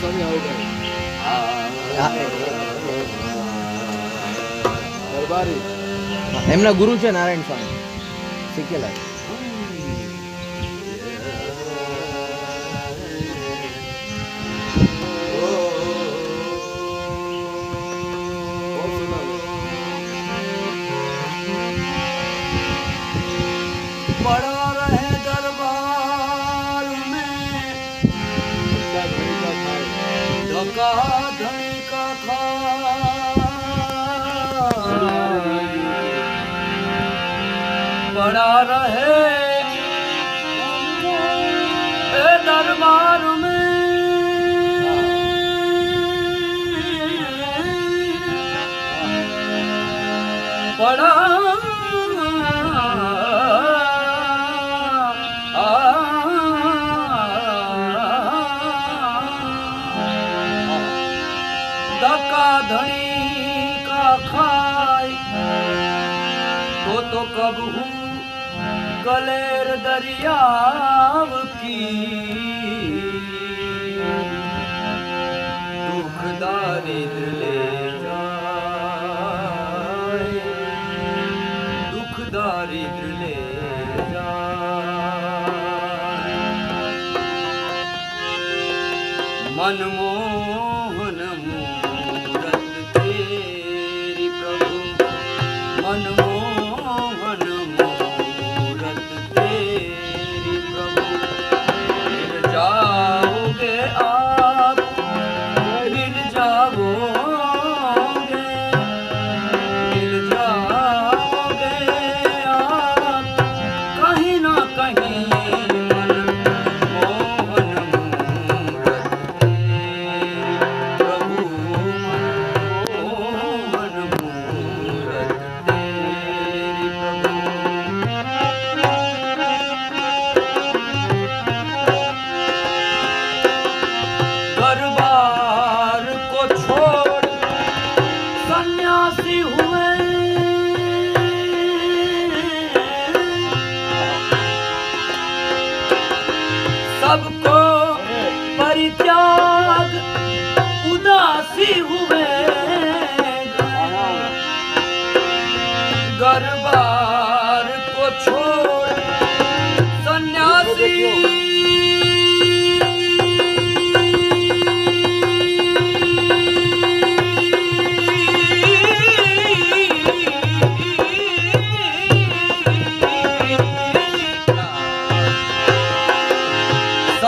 સ્વામી આવું દરબારી એમના ગુરુ છે નારાયણ સ્વામી શીખેલા છે. और सुना पड़ा रहे ગંગાધણી કથા પડા રહે. દરબાર પડા ધક્કા ધણી કા ખાય? તો તો કબહુ કલેર દરિયાવ કી. દુઃખ દારિદ્ર લે જાય. દુઃખ દારિદ્ર લે જાય. મનમોહન મોહ सन्यासी हुए सबको परित्याग उदासी हुए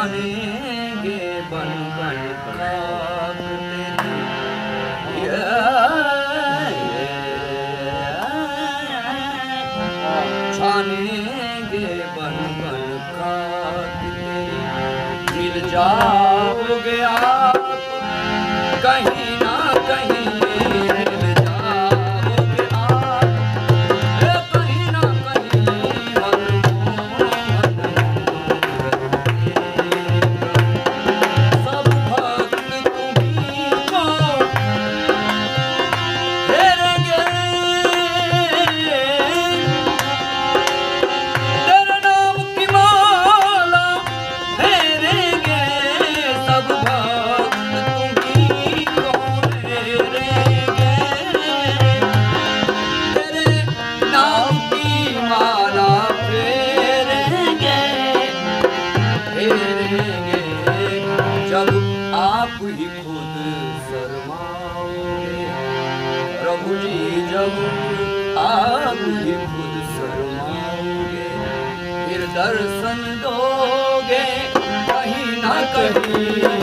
बनेंगे बनकर रात छानेंगे बन बन का मिल जाओगे आप कहीं ना कहीं शर्माओगे रघुजी जब आप ही खुद शर्माओगे फिर दर्शन दोगे कहीं ना कहीं